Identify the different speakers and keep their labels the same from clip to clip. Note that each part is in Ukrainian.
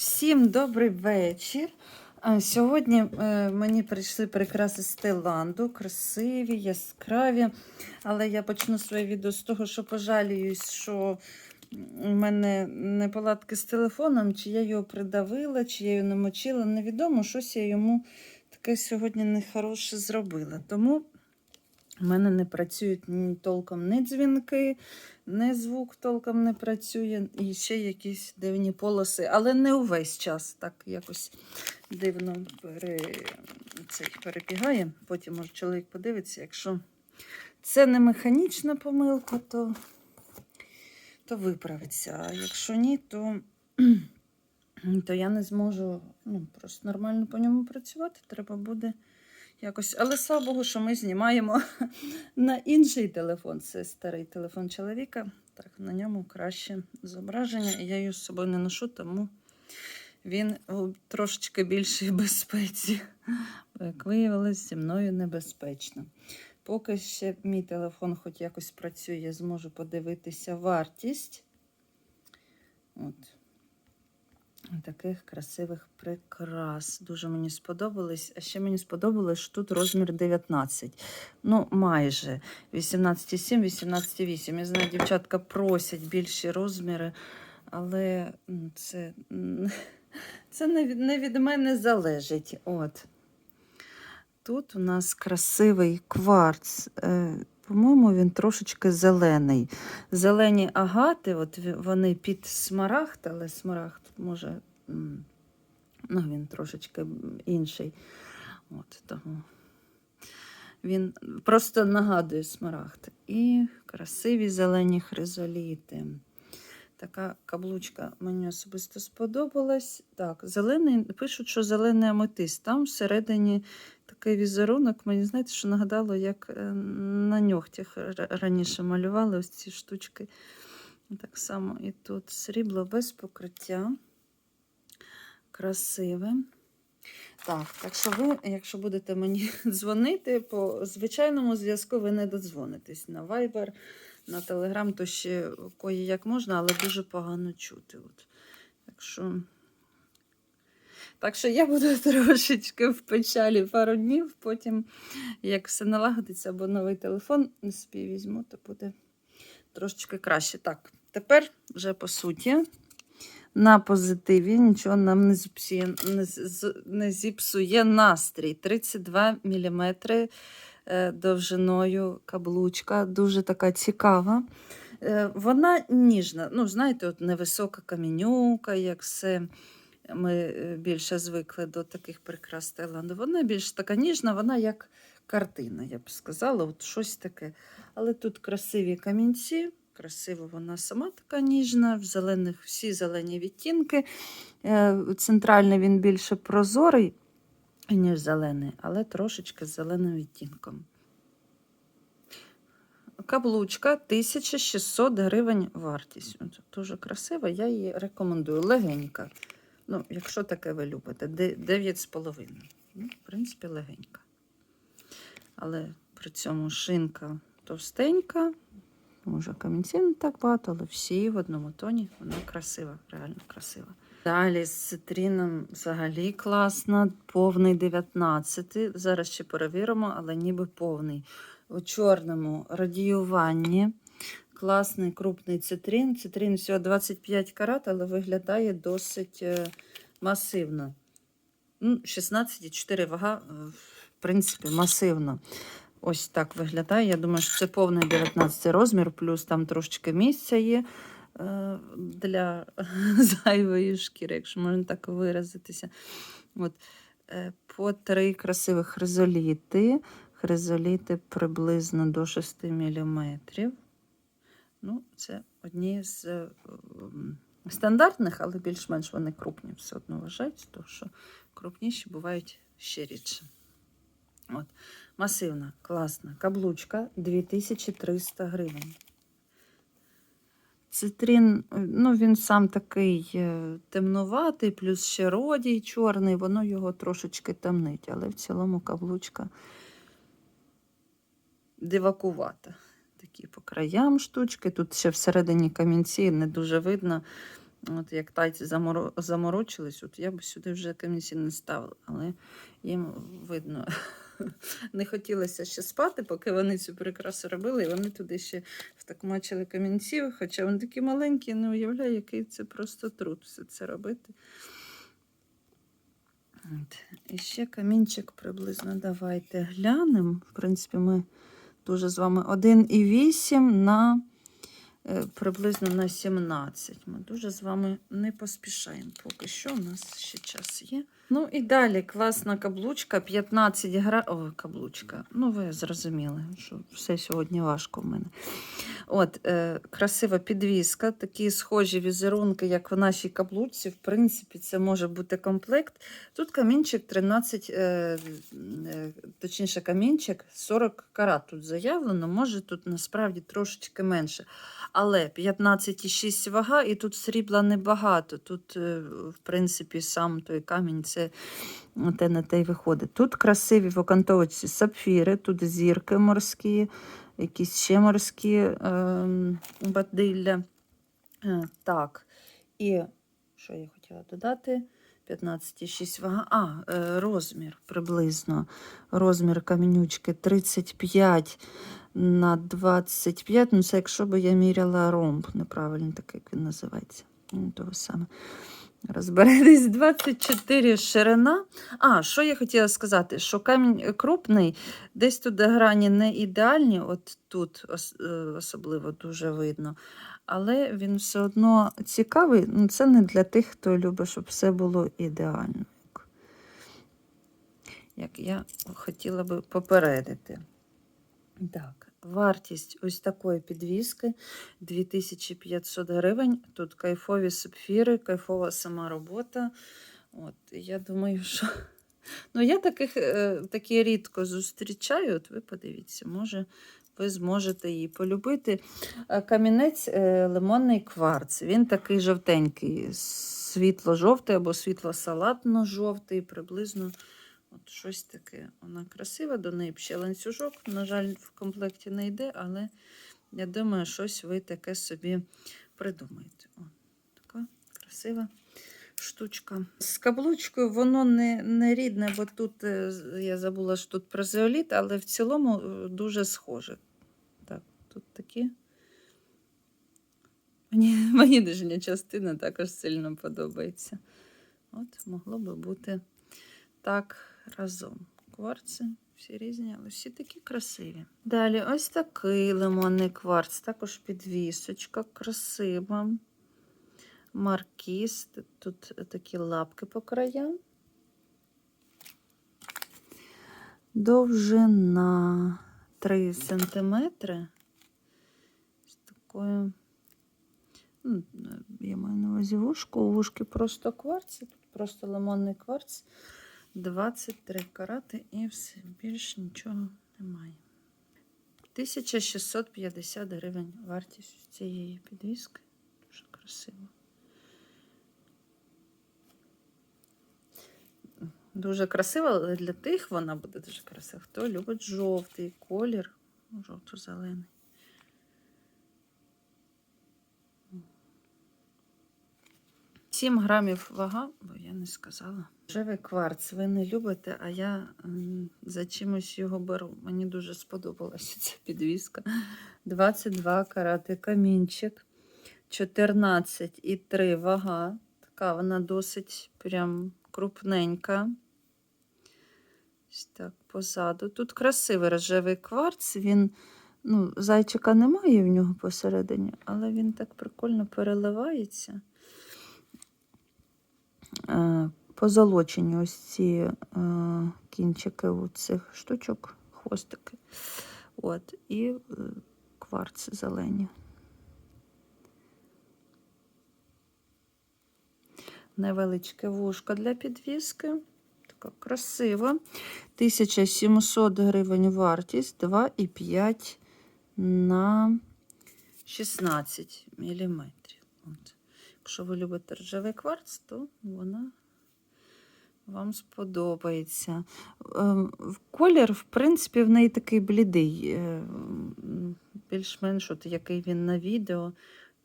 Speaker 1: Всім добрий вечір. Сьогодні е, мені прийшли прикраси з Таїланду, красиві, яскраві. Але я почну своє відео з того, що пожаліюсь, що у мене неполадки з телефоном, чи я його придавила, чи я його намочила. Невідомо, щось я йому таке сьогодні нехороше зробила. Тому в мене не працюють ні толком ні дзвінки, ні звук толком не працює, і ще якісь дивні полоси, але не увесь час. Так якось дивно пере... цей перебігає. Потім, може, чоловік подивиться, якщо це не механічна помилка, то, то виправиться. А якщо ні, то, то я не зможу ну, просто нормально по ньому працювати. Треба буде якось. Але слава Богу, що ми знімаємо на інший телефон. Це старий телефон чоловіка. Так, на ньому краще зображення. Я його з собою не ношу, тому він трошечки більшій безпеці. Як виявилось, зі мною небезпечно. Поки ще мій телефон хоч якось працює, я зможу подивитися вартість. От. Таких красивих прикрас. Дуже мені сподобались. А ще мені сподобалось, що тут розмір 19. Ну, майже 18,7, 18,8. Я знаю, дівчатка просять більші розміри, але це, це не від, не від мене залежить. От. Тут у нас красивий кварц. По-моєму, він трошечки зелений. Зелені агати, от вони під смарагд, але смарагд може, ну, він трошечки інший. От, тому. Він просто нагадує смарагд. І красиві зелені хризоліти. Така каблучка мені особисто сподобалась. Так, зелений, пишуть, що зелений аметист. Там всередині такий візерунок. Мені знаєте, що нагадало, як е, на ньогтях раніше малювали ось ці штучки. Так само і тут срібло без покриття. Красиве. Так, так що ви, якщо будете мені дзвонити, по звичайному зв'язку ви не додзвонитесь на Viber, на Telegram, то ще кої як можна, але дуже погано чути. От. Так що. Так що я буду трошечки в печалі пару днів, потім, як все налагодиться, або новий телефон не собі візьму, то буде трошечки краще. Так, тепер вже по суті. На позитиві нічого нам не зіпсує, не, зіпсує настрій. 32 мм довжиною каблучка, дуже така цікава. Е, Вона ніжна. Ну, знаєте, от невисока камінюка, як все. Ми е, більше звикли до таких прикрас Таїланду. Вона більш така ніжна, вона як картина, я б сказала, от щось таке. Але тут красиві камінці, красиво вона сама така ніжна, в зелених всі зелені відтінки. Е, Центральний він більше прозорий, ніж зелений, але трошечки з зеленим відтінком. Каблучка 1600 гривень вартість. Дуже красива, я її рекомендую. Легенька. Ну, якщо таке ви любите, 9,5. Ну, в принципі, легенька. Але при цьому шинка товстенька. Може, камінців не так багато, але всі в одному тоні. Вона красива, реально красива. Далі з цитрином взагалі класно. Повний 19. Зараз ще перевіримо, але ніби повний. У чорному радіюванні. Класний крупний цитрин. Цитрин всього 25 карат, але виглядає досить е, масивно. Ну, 16,4 вага, е, в принципі, масивно. Ось так виглядає. Я думаю, що це повний 19 розмір, плюс там трошечки місця є е, для зайвої шкіри, якщо можна так виразитися. От. По три красивих хризоліти. Хризоліти приблизно до 6 мм. Ну, це одні з е, стандартних, але більш-менш вони крупні все одно вважають, тому що крупніші бувають ще рідше. От. Масивна, класна каблучка 2300 гривень. Цитрин, ну він сам такий е, темнуватий, плюс ще родій чорний, воно його трошечки темнить, але в цілому каблучка дивакувата. Такі по краям штучки. Тут ще всередині камінці не дуже видно. От як тайці заморо... заморочились, от я б сюди вже камінці не ставила, але їм видно. Не хотілося ще спати, поки вони цю прикрасу робили, і вони туди ще втакмачили камінців, хоча вони такі маленькі, не уявляю, який це просто труд все це робити. От. І ще камінчик приблизно давайте глянемо. В принципі, ми дуже з вами 1,8 на е, приблизно на 17. Ми дуже з вами не поспішаємо. Поки що у нас ще час є. Ну і далі класна каблучка, 15 гра... Ой, каблучка. Ну, ви зрозуміли, що все сьогодні важко в мене. От, е, красива підвіска, такі схожі візерунки, як в нашій каблучці. В принципі, це може бути комплект. Тут камінчик 13, е, е, точніше, камінчик 40 карат тут заявлено, може тут насправді трошечки менше. Але 15,6 вага, і тут срібла небагато. Тут, е, в принципі, сам той камінь це те на те й виходить. Тут красиві в окантовочці сапфіри, тут зірки морські, якісь ще морські е, бадилля. Так, і що я хотіла додати? 15,6 вага. А, е, розмір приблизно. Розмір камінючки 35 на 25. Ну, це якщо б я міряла ромб, неправильно такий, як він називається. Ну, то саме розберетесь. 24 ширина. А, що я хотіла сказати, що камінь крупний, десь тут грані не ідеальні, от тут е, особливо дуже видно. Але він все одно цікавий. Ну, це не для тих, хто любить, щоб все було ідеально. Як я хотіла би попередити. Так, вартість ось такої підвіски 2500 гривень. Тут кайфові сапфіри, кайфова сама робота. От, я думаю, що. Ну, я таких е, такі рідко зустрічаю. От ви подивіться, може, ви зможете її полюбити. Е, Камінець е, лимонний кварц. Він такий жовтенький, світло-жовтий або світло-салатно-жовтий, приблизно. От щось таке. Вона красива, до неї ще ланцюжок. На жаль, в комплекті не йде, але я думаю, щось ви таке собі придумаєте. О, така красива штучка. З каблучкою воно не, не рідне, бо тут е, я забула, що тут прозеоліт, але в цілому е, дуже схоже. Так, тут такі. Мені, мені нижня частина також сильно подобається. От, могло би бути так разом. Кварци всі різні, але всі такі красиві. Далі ось такий лимонний кварц, також підвісочка, красива. Маркіз. Тут такі лапки по краям. Довжина 3 сантиметри. З такою. ну, Я маю на увазі вушко. У вушки просто кварц, тут просто лимонний кварц. 23 карати і все. Більш нічого немає. 1650 гривень вартість цієї підвіски. Дуже красиво. Дуже красиво, але для тих вона буде дуже красива. Хто любить жовтий колір, жовто-зелений. Сім грамів вага, бо я не сказала. Живий кварц ви не любите, а я за чимось його беру. Мені дуже сподобалася ця підвіска. 22 карати камінчик, 14,3 вага. Така вона досить прям крупненька. Ось так, позаду. Тут красивий рожевий кварц. Він, ну, зайчика немає в нього посередині, але він так прикольно переливається. Позолочені ось ці е, кінчики у цих штучок, хвостики. От, і е, кварц зелені. Невеличке вушко для підвіски. Така красива. 1700 гривень вартість, 2,5 на 16 мм. От. Якщо ви любите ржавий кварц, то вона вам сподобається. Ем, Колір, в принципі, в неї такий блідий, е, більш-менш, от який він на відео,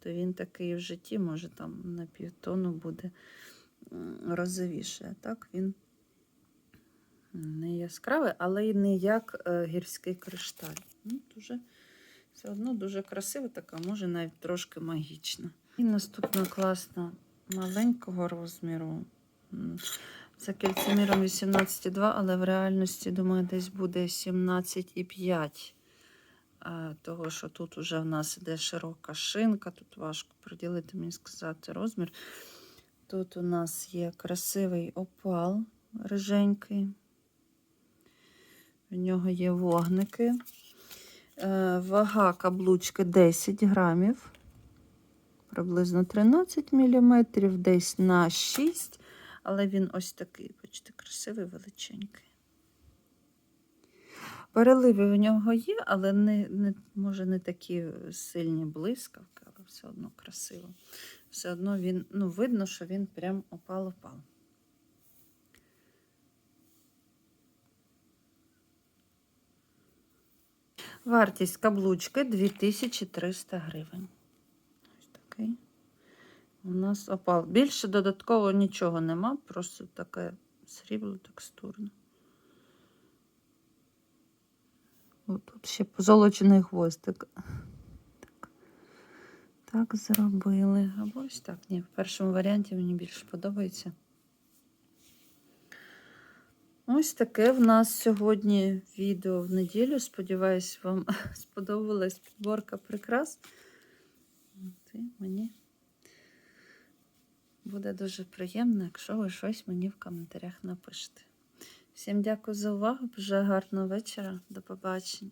Speaker 1: то він такий в житті, може там на півтону буде розовіше. Так він не яскравий, але й не як е, гірський кришталь. Ну, дуже, все одно дуже красиво, така, може навіть трошки магічна. І наступна класна маленького розміру. М, За кільцеміром 18,2, але в реальності, думаю, десь буде 17,5. А, Того, що тут вже в нас іде широка шинка, тут важко приділити, мені сказати, розмір. Тут у нас є красивий опал риженький. В нього є вогники. Е, Вага каблучки 10 грамів. Приблизно 13 мм, десь на 6 але він ось такий, бачите, красивий, величенький. Переливи в нього є, але не, не, може не такі сильні блискавки, але все одно красиво. Все одно він, ну, видно, що він прям опал-опал. Вартість каблучки 2300 гривень. У нас опал. Більше додатково нічого нема, просто таке срібло текстурне. Тут ще позолочений хвостик. Так. так зробили. Або ось так. Ні, в першому варіанті мені більше подобається. Ось таке в нас сьогодні відео в неділю. Сподіваюсь, вам сподобалась підборка прикрас. І мені буде дуже приємно, якщо ви щось мені в коментарях напишете. Всім дякую за увагу. Бажаю гарного вечора. До побачення.